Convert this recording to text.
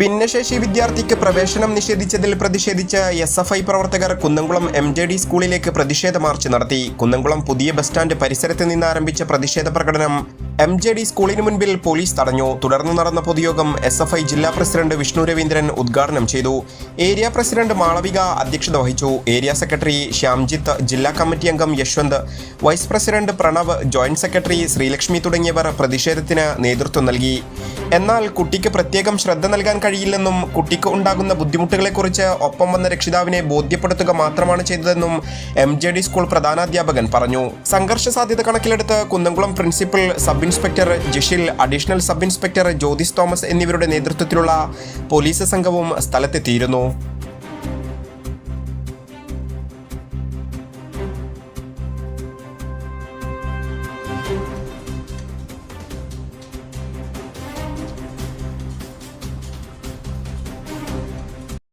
ഭിന്നശേഷി വിദ്യാർത്ഥിക്ക് പ്രവേശനം നിഷേധിച്ചതിൽ പ്രതിഷേധിച്ച് എസ് എഫ് ഐ പ്രവർത്തകർ കുന്നംകുളം എം ജെ ഡി സ്കൂളിലേക്ക് പ്രതിഷേധ മാർച്ച് നടത്തി. കുന്നംകുളം പുതിയ ബസ് സ്റ്റാൻഡ് പരിസരത്ത് നിന്ന് ആരംഭിച്ച പ്രതിഷേധ പ്രകടനം എം ജെ ഡി സ്കൂളിന് മുൻപിൽ പോലീസ് തടഞ്ഞു. തുടർന്ന് നടന്ന പൊതുയോഗം എസ് എഫ് ഐ ജില്ലാ പ്രസിഡന്റ് വിഷ്ണു രവീന്ദ്രൻ ഉദ്ഘാടനം ചെയ്തു. ഏരിയ പ്രസിഡന്റ് മാളവിക അധ്യക്ഷത വഹിച്ചു. ഏരിയ സെക്രട്ടറി ശ്യാംജിത്ത് ജില്ലാ കമ്മിറ്റി അംഗം Yashwant vice president Pranav joint secretary Sreelakshmi തുടങ്ങിയവർ പ്രതിഷേധത്തിന് നേതൃത്വം നൽകി. എന്നാൽ കുട്ടിക്ക് പ്രത്യേകം ശ്രദ്ധ നൽകാൻ കഴിയില്ലെന്നും കുട്ടിക്ക് ഉണ്ടാകുന്ന ബുദ്ധിമുട്ടുകളെക്കുറിച്ച് ഒപ്പം വന്ന രക്ഷിതാവിനെ ബോധ്യപ്പെടുത്തുക മാത്രമാണ് ചെയ്തതെന്നും എം ജെ ഡി സ്കൂൾ പ്രധാനാധ്യാപകൻ പറഞ്ഞു. സംഘർഷ സാധ്യത കണക്കിലെടുത്ത് Kunnamkulam principal sub inspector Jishil additional sub inspector Jyothis Thomas എന്നിവരുടെ നേതൃത്വത്തിലുള്ള പോലീസ് സംഘവും സ്ഥലത്തെത്തിയിരുന്നു.